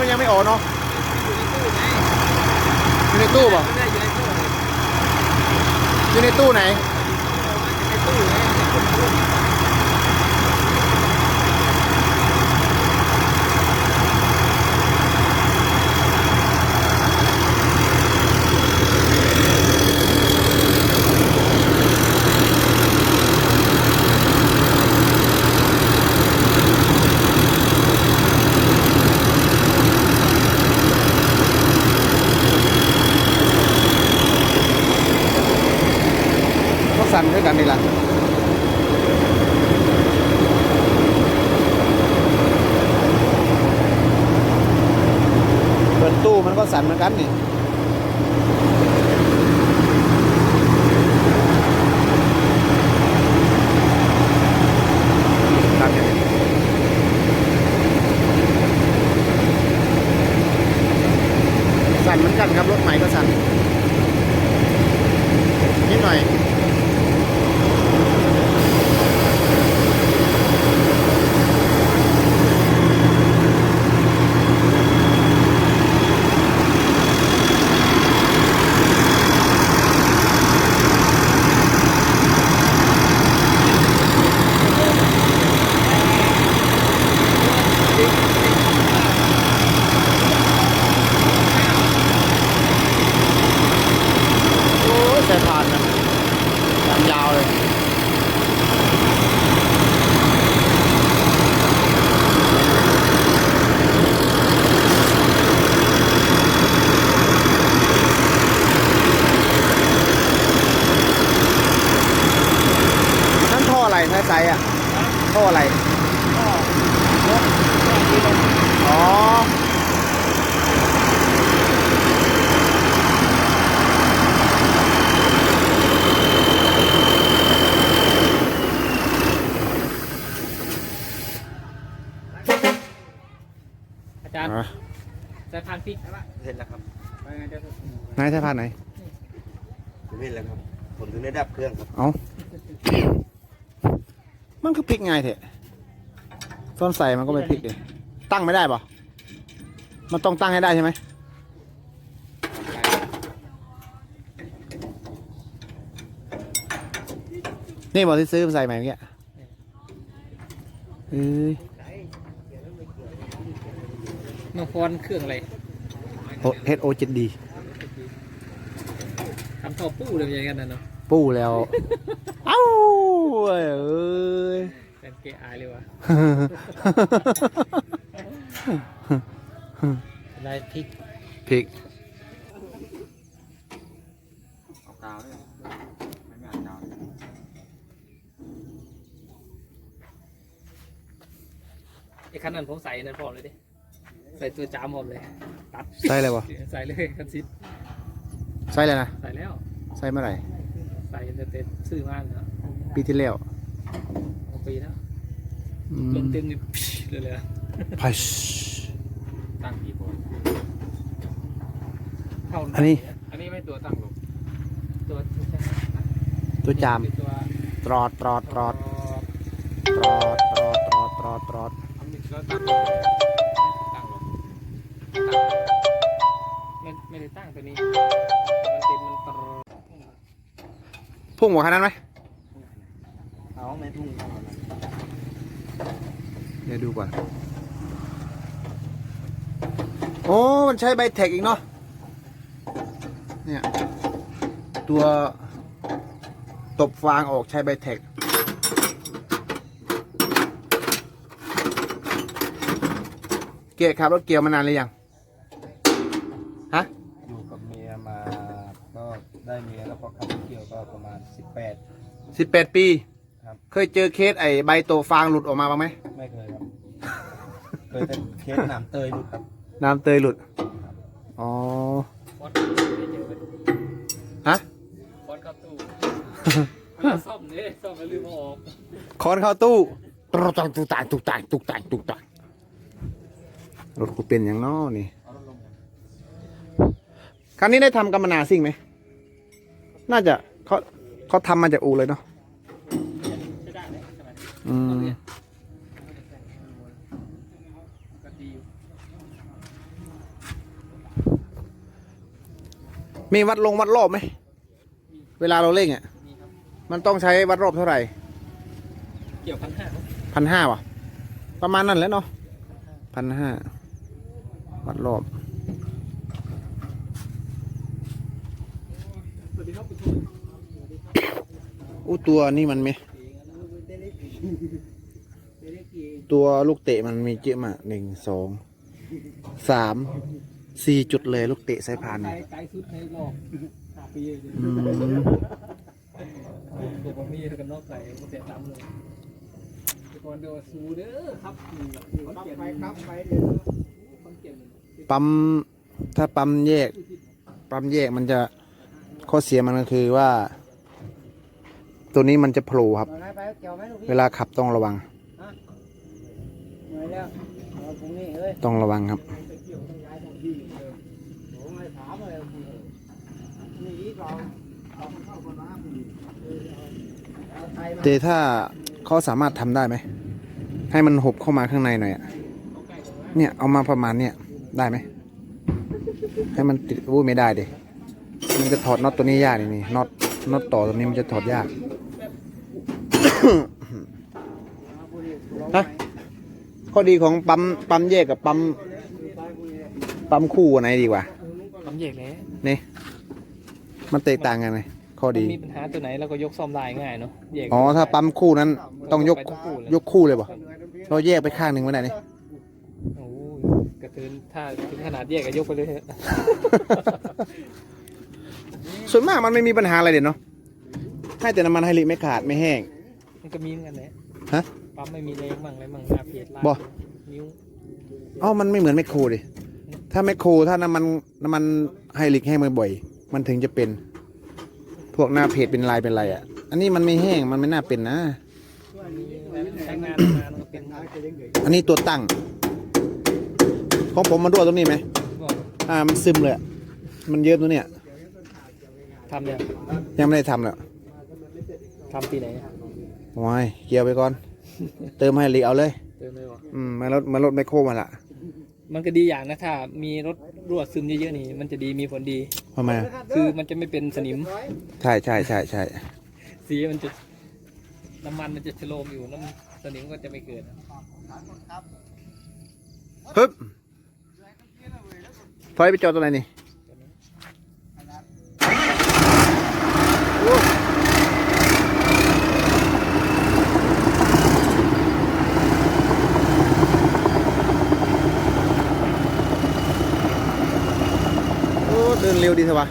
มันยังไม่ออกเนาะอยู่ในตู้เปล่าไม่ได้อยู่ในตู้อยู่ในตู้ไหนในตู้ไงในตู้ ก็สั่นด้วยกันนี่แหละเปิด ตู้มันก็สั่นเหมือนกันนี่ครับสั่นเหมือนกันครับรถใหม่ก็สั่นนิดหน่อย โอ้ยใส่ผ่านนะยางยาวเลย นั่นท่ออะไรท้ายไซส์อะ ท่ออะไร อ๋อ อาจารย์ อะ จะทานพริก เห็นแล้วครับ ไปไงเดี๋ยว นายสายพานไหนผมเห็นแล้วครับ ผมถึงได้ดับเครื่องครับ เอามันคือพลิกไงายเถอะซ่อนใส่มันก็ไม่พลิกเลยตั้งไม่ได้ปะมันต้องตั้งให้ได้ใช่ไหมนี่บอกที่ซื้อมาใส่ใหม่เมื่อกี้เอ้ยน้องพรเครื่องอะไร เฮดโอเจ็ดดีทำท่อปู้เลยอย่างนั้นนะเนาะปู้แล้ว เอ้าเอ้ยเอ้ยแฟนเกอายเลยวะได้พริกพริกเอากาวด้วยไม่ไม่เอากาวไอ้คันนั้นผมใส่นั่นพร้อมเลยดิ ใส่ตัวจามพร้อมเลย ตัดใส่เลยวะใส่เลยคันซิดใส่เลยนะใส่แล้ว ใส่เมื่อไหร่ ใส่เต็มๆซื้อมาเนาะปีที่แล้วเอาปีแล้วอืลมงเต็มนี่เลยเลยอะพัชตั้งกี่โพลเท่าอันนี้ อันนี้ไม่ตัวตั้งลงตัวไม่ใช่ตัวจามตัวตรอดตรอดตรอดตรอดตรอดตรอดตรอดตรอด ไม่ไม่ได้ตั้งตัวนี้ มันเต็มมันตรพุ่งกว่าคันนั้นไหมเอาไม่พุ่งเข้ามาเดี๋ยวดูก่อน โอ้ มันใช้ใบเทคอีกเนาะ เนี่ย ตัวตบฟางออกใช้ใบเทคเกียร์ครับรถเกียวมานานหรือยัง ฮะ อยู่กับเมียมาก็ได้เมียแล้วพอขับรถเกี่ยวก็ประมาณ 18 สิบแปดปี ครับ เคยเจอเคสไอ้ใบโตฟางหลุดออกมาบ้างไหม ไม่เคยครับ เคยแต่เคสหนามเตยหลุดครับ น้ำเตยหลุด อ๋อ บอสไม่เจอเลยฮะ บอสเข้าตู้ซ่อมเนี่ยซ่อมแล้วลืมเอาออกคอนเข้าตู้ตุกตังตุกตังตุกตังตุกตังตุกตังรถกูเป็นอย่างน้อนี่เอาลดลงกัน ครั้นี้ได้ทำกรรมนาซิ่งไหม น่าจะเขาเขาทำมาจากอูเลยเนาะใช้ได้ไหมใช่ไหมอืมก็ดีอยู่มีวัดลงวัดรอบไหม เวลาเราเร่งอะ มีครับ มันต้องใช้วัดรอบเท่าไหร่เกี่ยวพันห้าพันห้าวะประมาณนั้นแหล้วเนาะพันห้าวัดรอบ สวัสดีครับคุณชม อู้ตัวนี่มันไหมตัวลูกเตะมันมีเยอะมากหนึ่งสองสามสี่จุดเลยลูกเตะสายพานไกลเนี่ยไกลสุดในรอบห้าปีเลยอืมเดี๋ยวผมมีกันนอกไก่ผมเสียตามเลยแต่ก่อนเดี๋ยวซูเด้อครับนี่แบบคอนเกียนครับไปเดี๋ยวคอนเกียนปั๊มถ้าปั๊มแยก ปั๊มแยกมันจะ ข้อเสียมันก็คือว่า ตัวนี้มันจะโผล่ครับ เวลาขับต้องระวัง ต้องระวังครับเราเอาเข้าคนมาคุณเอาไทยมาแต่ถ้าเขาสามารถทำได้ไหม ให้มันหบเข้ามาข้างในหน่อยอะเนี่ย เอามาประมาณเนี่ย ได้ไหม ให้มันติดวู้ไม่ได้เดิ มันจะถอดน็อตตัวนี้ยากนี่นี่น็อตน็อตต่อตัวนี้มันจะถอดยากฮะข้อดีของปั๊มปั๊มแยกกับปั๊มปั๊มคู่อันไหนดีกว่าลำแยกแล้วนี่มันแตกต่างกันไหมข้อมันดีมีปัญหาตัวไหนเราก็ยกซ่อมได้ง่ายเนาะแยกอ๋อถ้าปั๊มคู่นั้นต้องยกไปทั้งคู่เลยยกคู่เลยป่ะเราแยกไปข้างหนึ่งไม่ได้นี่โอ้ยกระตือนถ้าถึงขนาดแยกก็ยกไปเลยเถอะ ส่วนมากมันไม่มีปัญหาอะไรเด็ดเนาะให้แต่น้ำมันไฮลิไม่ขาดไม่แห้ง มันก็มีเหมือนกันแหละฮะ ปั๊มไม่มีเล็กมั่งอะไรมั่งหน้าเพจลากบ่ นิ้วอ๋อมันไม่เหมือนแมคโครดิถ้าแมคโครถ้าน้ำมันน้ำมันไฮลิกแห้งบ่อยๆมันถึงจะเป็น พวกหน้าเพจเป็นลายเป็นไรอะ อันนี้มันไม่แห้งมันไม่น่าเป็นนะ ใช้งานนานมันก็เป็นอันนี้ตัวตั้ง ของผมมันรั่วตรงนี้ไหมก็อ่ามันซึมเลยอะมันเยอะตัวเนี้ย ทำเนี่ยยังไม่ได้ทำเลยทำปีไหนโอ้ยเกี่ยวไปก่อน เติมไฮลิกเอาเลยเติมไม่บอกอืมมารถมารถแมคโครมาละมันก็ดีอย่างนะถ้ามีรถรั่วซึมเยอะๆนี่ มันจะดีมีผลดีทำไมอะคือมันจะไม่เป็นสนิม ใช่ใช่ใช่ใช่สีมันจะน้ำมันมันจะชโลมอยู่น้ำสนิมก็จะไม่เกิดฮึบถอยไปจอดตรงไหนนี่โอ้โอ้ เดินเร็วดีเถอะวะ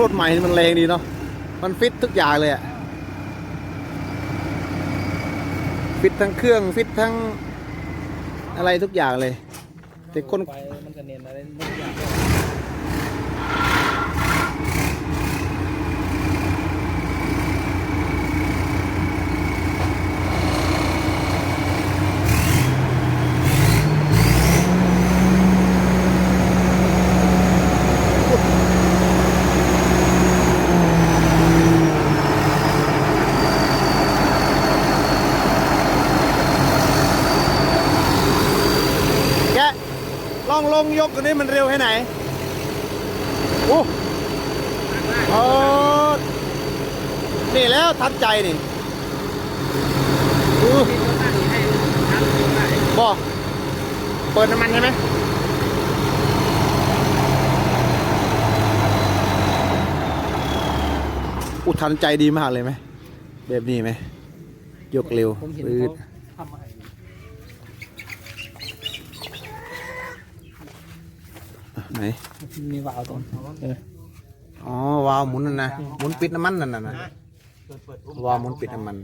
รถใหม่มันแรงดีเนาะ มันฟิตทุกอย่างเลยอะฟิตทั้งเครื่องฟิตทั้งอะไรทุกอย่างเลย แต่คนไปมันก็เนียนอะไรทุกอย่าง แกะ ลองลงยกตัวนี้มันเร็วแค่ไหนโอ้โอ้นี่แล้วทัดใจนี่อู้บอกเปิดน้ำมันใช่ไหมอุทันใจดีมากเลยไหมแบบนี้ไหมยกเร็วผมเห็นปืเขา ด ทำอะไร ไหนมีวาล์วตรงเอออ๋อวาล์วหมุนนั่นนะหมุนปิดน้ำมันนั่นน่ะนะเปิดเปิดอุ้มวาล์วหมุนปิดน้ำมัน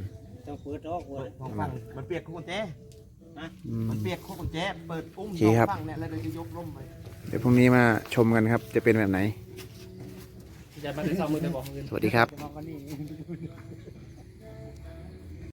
ต้องเปิดออกเลยสองฝั่งมันเปียกคู่กุญแจอืมมันเปียกคู่กุญแจเปิดอุ้มโอสเคองครับฝั่งเนี่ยแล้วเดี๋ยวจะยกล่มไปเดี๋ยวพรุ่งนี้มาชมกันครับ จะเป็นแบบไหนจะมาถึงสองมือจะบอกเงินสวัสดีครับจะมองกันนี่